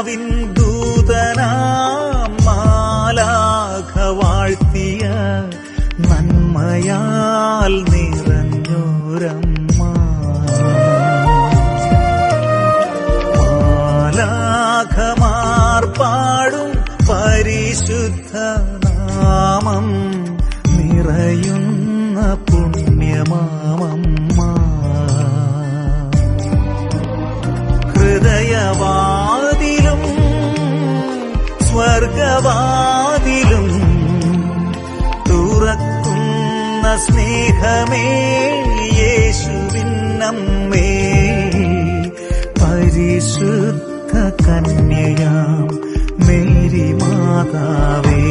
കർത്താവിൻ ദൂതനാം മാലാഘ വാഴ്ത്തിയ നന്മയാൽ നിറഞ്ഞോരമ്മ. മാലാഖമാർ പാടും പരിശുദ്ധ നാമം നിറയുന്ന പുണ്യമാമമ്മ സ്വർഗവാതിലും തുറക്കുന്ന സ്നേഹമേ യേശുവിന്നമ്മേ പരിശുദ്ധ കന്യയാം മേരി മാതാവേ